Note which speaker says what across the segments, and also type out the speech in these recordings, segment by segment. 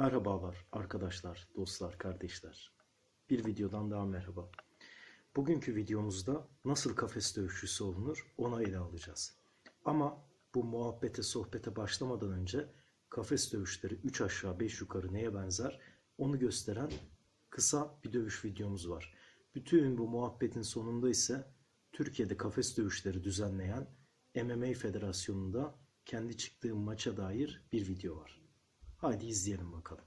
Speaker 1: Merhabalar arkadaşlar, dostlar, kardeşler. Bir videodan daha merhaba. Bugünkü videomuzda nasıl kafes dövüşçüsü olunur ona ele alacağız. Ama bu muhabbete, sohbete başlamadan önce kafes dövüşleri 3 aşağı 5 yukarı neye benzer onu gösteren kısa bir dövüş videomuz var. Bütün bu muhabbetin sonunda ise Türkiye'de kafes dövüşleri düzenleyen MMA Federasyonu'nda kendi çıktığım maça dair bir video var. Haydi izleyelim bakalım.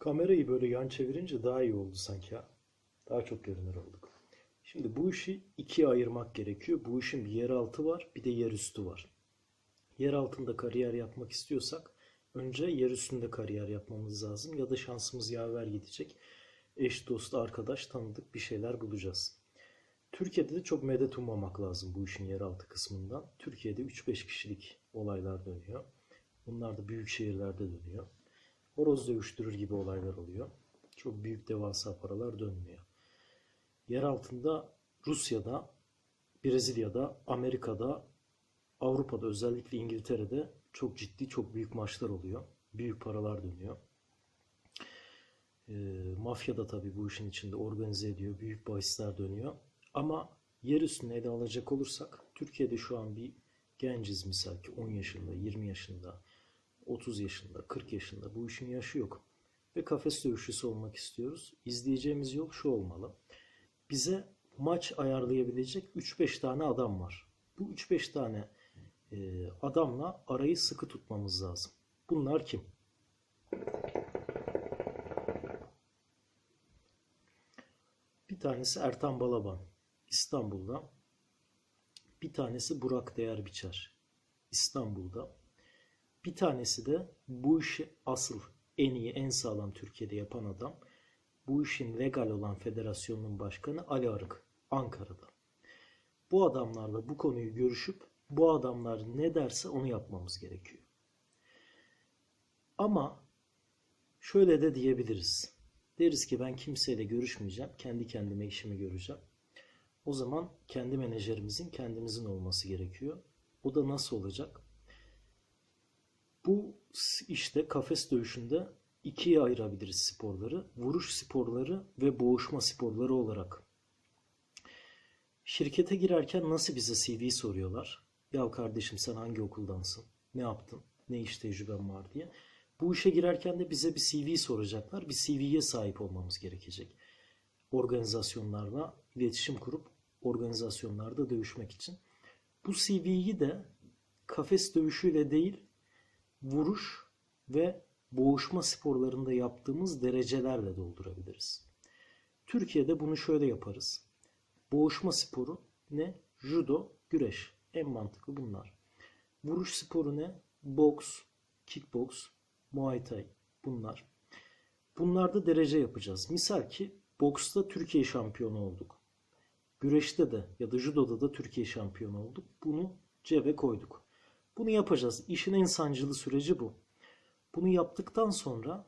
Speaker 1: Kamerayı böyle yan çevirince daha iyi oldu sanki ha. Daha çok görünür olduk. Şimdi bu işi ikiye ayırmak gerekiyor. Bu işin bir yer altı var, bir de yer üstü var. Yer altında kariyer yapmak istiyorsak önce yer üstünde kariyer yapmamız lazım ya da şansımız yaver gidecek. Eş, dost, arkadaş, tanıdık bir şeyler bulacağız. Türkiye'de de çok medet ummamak lazım bu işin yeraltı kısmından. Türkiye'de 3-5 kişilik olaylar dönüyor. Bunlar da büyük şehirlerde dönüyor. Horoz dövüştürür gibi olaylar oluyor. Çok büyük devasa paralar dönmüyor. Yer altında Rusya'da, Brezilya'da, Amerika'da, Avrupa'da özellikle İngiltere'de çok ciddi, çok büyük maçlar oluyor. Büyük paralar dönüyor. E, mafya da tabii bu işin içinde organize ediyor. Büyük bahisler dönüyor. Ama yer üstüne ele alacak olursak Türkiye'de şu an bir genciz misal ki 10 yaşında, 20 yaşında, 30 yaşında, 40 yaşında bu işin yaşı yok. Ve kafes dövüşçüsü olmak istiyoruz. İzleyeceğimiz yol şu olmalı. Bize maç ayarlayabilecek 3-5 tane adam var. Bu 3-5 tane e, adamla arayı sıkı tutmamız lazım. Bunlar kim? Bir tanesi Ertan Balaban İstanbul'da. Bir tanesi Burak Değerbiçer İstanbul'da. Bir tanesi de bu işi asıl en iyi, en sağlam Türkiye'de yapan adam. Bu işin legal olan federasyonun başkanı Ali Arık Ankara'da. Bu adamlarla bu konuyu görüşüp bu adamlar ne derse onu yapmamız gerekiyor. Ama şöyle de diyebiliriz. Deriz ki ben kimseyle görüşmeyeceğim. Kendi kendime işimi göreceğim. O zaman kendi menajerimizin kendimizin olması gerekiyor. O da nasıl olacak? Bu işte kafes dövüşünde ikiye ayırabiliriz sporları. Vuruş sporları ve boğuşma sporları olarak. Şirkete girerken nasıl bize CV soruyorlar? Ya kardeşim sen hangi okuldansın? Ne yaptın? Ne iş tecrüben var diye. Bu işe girerken de bize bir CV soracaklar. Bir CV'ye sahip olmamız gerekecek. Organizasyonlarla iletişim kurup organizasyonlarda dövüşmek için. Bu CV'yi de kafes dövüşüyle değil, vuruş ve boğuşma sporlarında yaptığımız derecelerle doldurabiliriz. Türkiye'de bunu şöyle yaparız. Boğuşma sporu ne? Judo, güreş. En mantıklı bunlar. Vuruş sporu ne? Boks, kickboks, muay thai. Bunlar. Bunlarda derece yapacağız. Misal ki boksta Türkiye şampiyonu olduk. Güreşte de ya da judoda da Türkiye şampiyonu olduk. Bunu cebe koyduk. Bunu yapacağız. İşin en sancılı süreci bu. Bunu yaptıktan sonra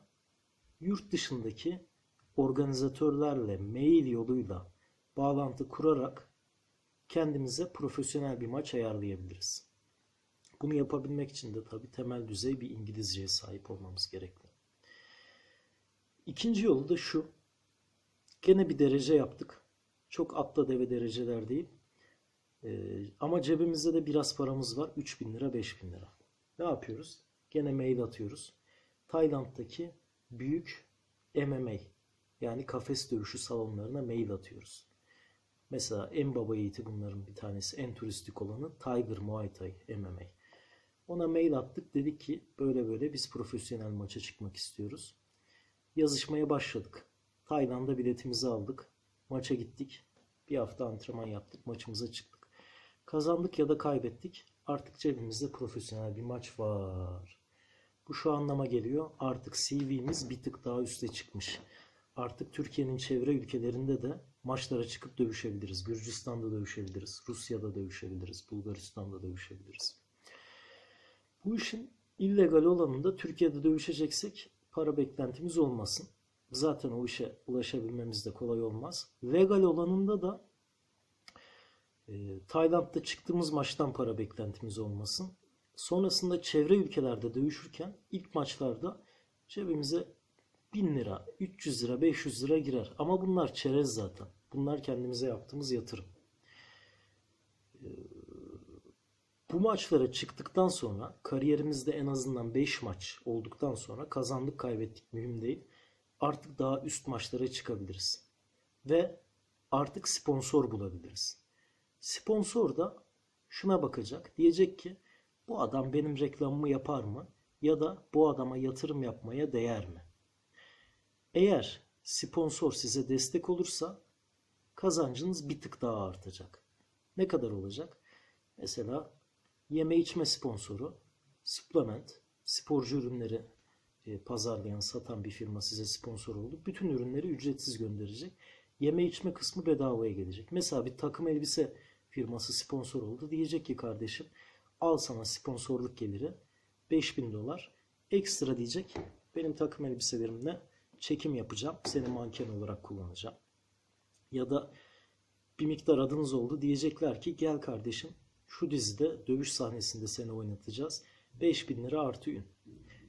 Speaker 1: yurt dışındaki organizatörlerle mail yoluyla bağlantı kurarak kendimize profesyonel bir maç ayarlayabiliriz. Bunu yapabilmek için de tabi temel düzey bir İngilizceye sahip olmamız gerekli. İkinci yolu da şu. Gene bir derece yaptık. Çok atla deve dereceler değil. Ee, ama cebimizde de biraz paramız var. 3000 lira 5000 lira. Ne yapıyoruz? Gene mail atıyoruz. Tayland'daki büyük MMA yani kafes dövüşü salonlarına mail atıyoruz. Mesela en baba yiğiti bunların bir tanesi. En turistik olanı Tiger Muay Thai MMA. Ona mail attık. Dedik ki böyle böyle biz profesyonel maça çıkmak istiyoruz. Yazışmaya başladık. Tayland'a biletimizi aldık. Maça gittik. Bir hafta antrenman yaptık. Maçımıza çıktık. Kazandık ya da kaybettik. Artık cebimizde profesyonel bir maç var. Bu şu anlama geliyor. Artık CV'miz bir tık daha üste çıkmış. Artık Türkiye'nin çevre ülkelerinde de maçlara çıkıp dövüşebiliriz. Gürcistan'da dövüşebiliriz. Rusya'da dövüşebiliriz. Bulgaristan'da dövüşebiliriz. Bu işin illegal olanında Türkiye'de dövüşeceksek para beklentimiz olmasın. Zaten o işe ulaşabilmemiz de kolay olmaz. Legal olanında da e, Tayland'da çıktığımız maçtan para beklentimiz olmasın. Sonrasında çevre ülkelerde dövüşürken ilk maçlarda cebimize 1000 lira, 300 lira, 500 lira girer. Ama bunlar çerez zaten. Bunlar kendimize yaptığımız yatırım. Ee, bu maçlara çıktıktan sonra kariyerimizde en azından 5 maç olduktan sonra kazandık kaybettik mühim değil. Artık daha üst maçlara çıkabiliriz. Ve artık sponsor bulabiliriz. Sponsor da şuna bakacak. Diyecek ki bu adam benim reklamımı yapar mı? Ya da bu adama yatırım yapmaya değer mi? Eğer sponsor size destek olursa kazancınız bir tık daha artacak. Ne kadar olacak? Mesela yeme içme sponsoru, supplement, sporcu ürünleri e, pazarlayan, satan bir firma size sponsor oldu. Bütün ürünleri ücretsiz gönderecek. Yeme içme kısmı bedavaya gelecek. Mesela bir takım elbise firması sponsor oldu. Diyecek ki kardeşim al sana sponsorluk geliri 5000 dolar. Ekstra diyecek benim takım elbiselerimle çekim yapacağım. Seni manken olarak kullanacağım. Ya da bir miktar adınız oldu. Diyecekler ki gel kardeşim şu dizide dövüş sahnesinde seni oynatacağız. 5000 lira artı ün.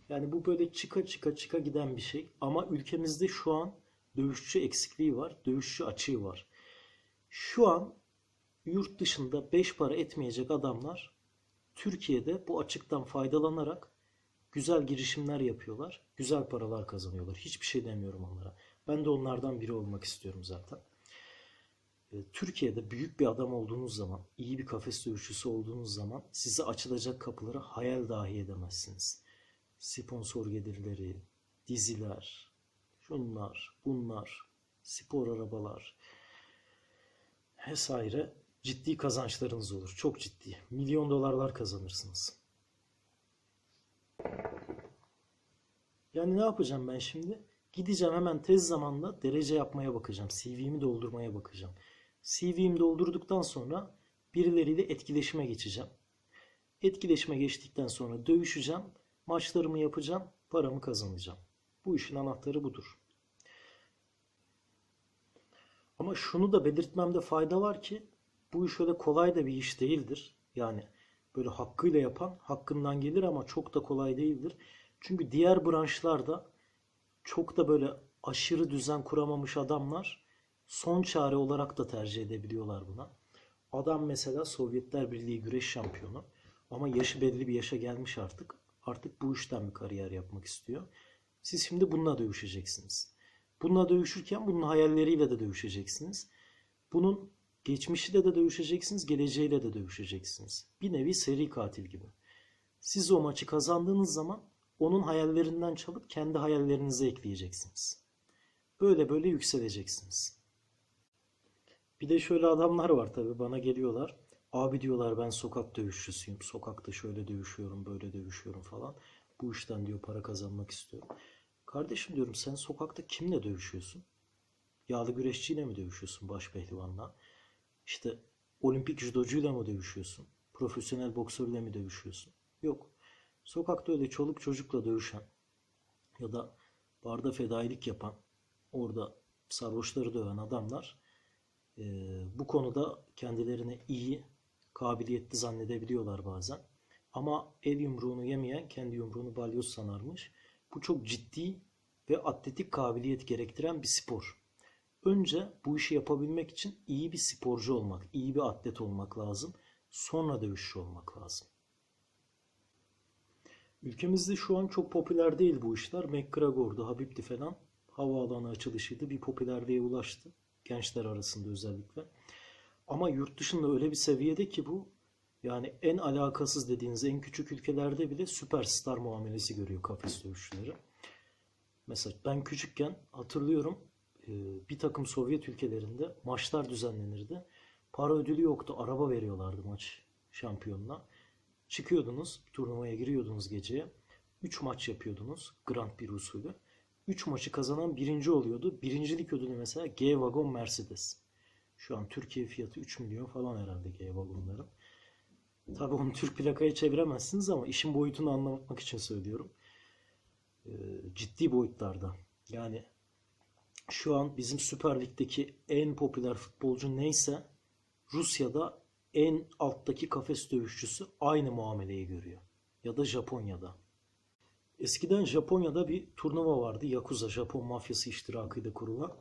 Speaker 1: Yani bu böyle çıka çıka çıka giden bir şey. Ama ülkemizde şu an dövüşçü eksikliği var. Dövüşçü açığı var. Şu an yurt dışında 5 para etmeyecek adamlar Türkiye'de bu açıktan faydalanarak güzel girişimler yapıyorlar. Güzel paralar kazanıyorlar. Hiçbir şey demiyorum onlara. Ben de onlardan biri olmak istiyorum zaten. E, Türkiye'de büyük bir adam olduğunuz zaman, iyi bir kafes dövüşçüsü olduğunuz zaman size açılacak kapıları hayal dahi edemezsiniz. Sponsor gelirleri, diziler, şunlar, bunlar, spor arabalar vesaire ciddi kazançlarınız olur. Çok ciddi. Milyon dolarlar kazanırsınız. Yani ne yapacağım ben şimdi? Gideceğim hemen tez zamanda derece yapmaya bakacağım. CV'mi doldurmaya bakacağım. CV'mi doldurduktan sonra birileriyle etkileşime geçeceğim. Etkileşime geçtikten sonra dövüşeceğim. Maçlarımı yapacağım. Paramı kazanacağım. Bu işin anahtarı budur. Ama şunu da belirtmemde fayda var ki bu iş öyle kolay da bir iş değildir. Yani böyle hakkıyla yapan hakkından gelir ama çok da kolay değildir. Çünkü diğer branşlarda çok da böyle aşırı düzen kuramamış adamlar son çare olarak da tercih edebiliyorlar buna. Adam mesela Sovyetler Birliği güreş şampiyonu ama yaşı belli bir yaşa gelmiş artık. Artık bu işten bir kariyer yapmak istiyor. Siz şimdi bununla dövüşeceksiniz. Bununla dövüşürken bunun hayalleriyle de dövüşeceksiniz. Bunun geçmişiyle de dövüşeceksiniz, geleceğiyle de dövüşeceksiniz. Bir nevi seri katil gibi. Siz o maçı kazandığınız zaman onun hayallerinden çalıp kendi hayallerinize ekleyeceksiniz. Böyle böyle yükseleceksiniz. Bir de şöyle adamlar var tabii bana geliyorlar. Abi diyorlar ben sokak dövüşçüsüyüm. Sokakta şöyle dövüşüyorum, böyle dövüşüyorum falan. Bu işten diyor para kazanmak istiyorum. Kardeşim diyorum sen sokakta kimle dövüşüyorsun? Yağlı güreşçiyle mi dövüşüyorsun baş pehlivanla? İşte olimpik judocuyla mı dövüşüyorsun? Profesyonel boksörle mi dövüşüyorsun? Yok. Sokakta öyle çoluk çocukla dövüşen ya da barda fedailik yapan, orada sarhoşları döven adamlar e, bu konuda kendilerini iyi, kabiliyetli zannedebiliyorlar bazen. Ama el yumruğunu yemeyen kendi yumruğunu balyoz sanarmış. Bu çok ciddi ve atletik kabiliyet gerektiren bir spor. Önce bu işi yapabilmek için iyi bir sporcu olmak, iyi bir atlet olmak lazım. Sonra dövüşçü olmak lazım. Ülkemizde şu an çok popüler değil bu işler. McGregor'du, Habib'di falan. Havaalanı açılışıydı. Bir popülerliğe ulaştı. Gençler arasında özellikle. Ama yurt dışında öyle bir seviyede ki bu yani en alakasız dediğiniz en küçük ülkelerde bile süperstar muamelesi görüyor kafes dövüşçüleri. Mesela ben küçükken hatırlıyorum bir takım Sovyet ülkelerinde maçlar düzenlenirdi. Para ödülü yoktu. Araba veriyorlardı maç şampiyonuna. Çıkıyordunuz, turnuvaya giriyordunuz geceye. 3 maç yapıyordunuz Grand Prix usulü. 3 maçı kazanan birinci oluyordu. Birincilik ödülü mesela G-Wagon Mercedes. Şu an Türkiye fiyatı 3 milyon falan herhalde G-Wagon'ların. Tabii onu Türk plakaya çeviremezsiniz ama işin boyutunu anlamak için söylüyorum. Ee, ciddi boyutlarda. Yani şu an bizim Süper Lig'deki en popüler futbolcu neyse Rusya'da en alttaki kafes dövüşçüsü aynı muameleyi görüyor. Ya da Japonya'da. Eskiden Japonya'da bir turnuva vardı. Yakuza Japon mafyası iştirakıyla kurulan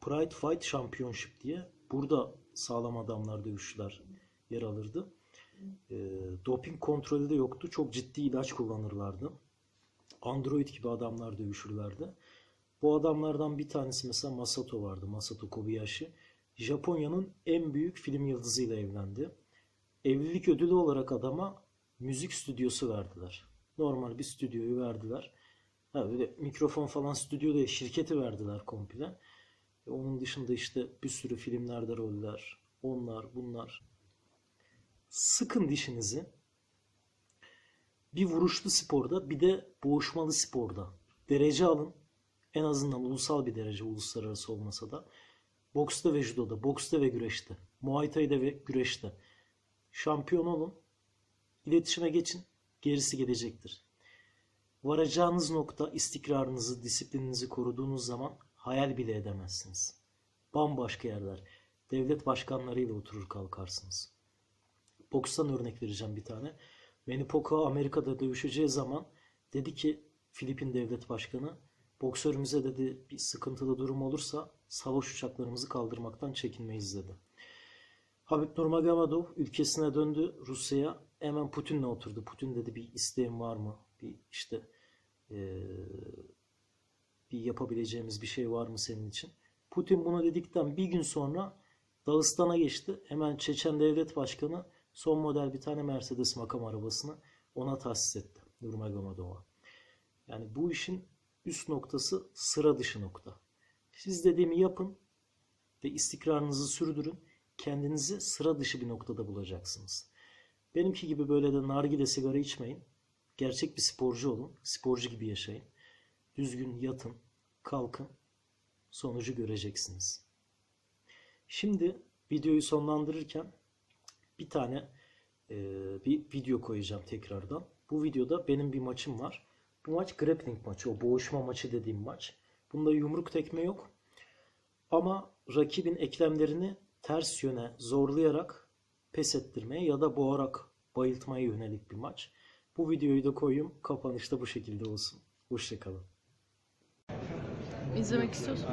Speaker 1: Pride Fight Championship diye. Burada sağlam adamlar dövüşçüler yer alırdı. E, doping kontrolü de yoktu. Çok ciddi ilaç kullanırlardı. Android gibi adamlar dövüşürlerdi. Bu adamlardan bir tanesi mesela Masato vardı. Masato Kobayashi. Japonya'nın en büyük film yıldızıyla evlendi. Evlilik ödülü olarak adama müzik stüdyosu verdiler. Normal bir stüdyoyu verdiler. Ha, böyle mikrofon falan stüdyoda şirketi verdiler komple. E, onun dışında işte bir sürü filmlerde roller, onlar, bunlar. Sıkın dişinizi. Bir vuruşlu sporda bir de boğuşmalı sporda. Derece alın. En azından ulusal bir derece uluslararası olmasa da. Boksta ve judoda, boksta ve güreşte, muay thai'de ve güreşte. Şampiyon olun. İletişime geçin. Gerisi gelecektir. Varacağınız nokta istikrarınızı, disiplininizi koruduğunuz zaman hayal bile edemezsiniz. Bambaşka yerler. devlet başkanlarıyla oturur kalkarsınız. Bokstan örnek vereceğim bir tane. Manny Pacquiao Amerika'da dövüşeceği zaman dedi ki Filipin devlet başkanı boksörümüze dedi bir sıkıntılı durum olursa savaş uçaklarımızı kaldırmaktan çekinmeyiz dedi. Habib Nurmagomedov ülkesine döndü Rusya'ya hemen Putin'le oturdu. Putin dedi bir isteğin var mı? Bir işte eee, bir yapabileceğimiz bir şey var mı senin için? Putin bunu dedikten bir gün sonra Dağıstan'a geçti. Hemen Çeçen Devlet Başkanı son model bir tane Mercedes makam arabasını ona tahsis etti. Nurmagomedov'a. Yani bu işin üst noktası sıra dışı nokta. Siz dediğimi yapın ve istikrarınızı sürdürün. Kendinizi sıra dışı bir noktada bulacaksınız. Benimki gibi böyle de nargile sigara içmeyin. Gerçek bir sporcu olun. Sporcu gibi yaşayın. Düzgün yatın, kalkın. Sonucu göreceksiniz. Şimdi videoyu sonlandırırken bir tane e, bir video koyacağım tekrardan. Bu videoda benim bir maçım var. Bu maç grappling maçı, o boğuşma maçı dediğim maç. Bunda yumruk tekme yok. Ama rakibin eklemlerini ters yöne zorlayarak pes ettirmeye ya da boğarak bayıltmaya yönelik bir maç. Bu videoyu da koyayım. Kapanışta bu şekilde olsun. Hoşçakalın.
Speaker 2: İzlemek istiyorsun.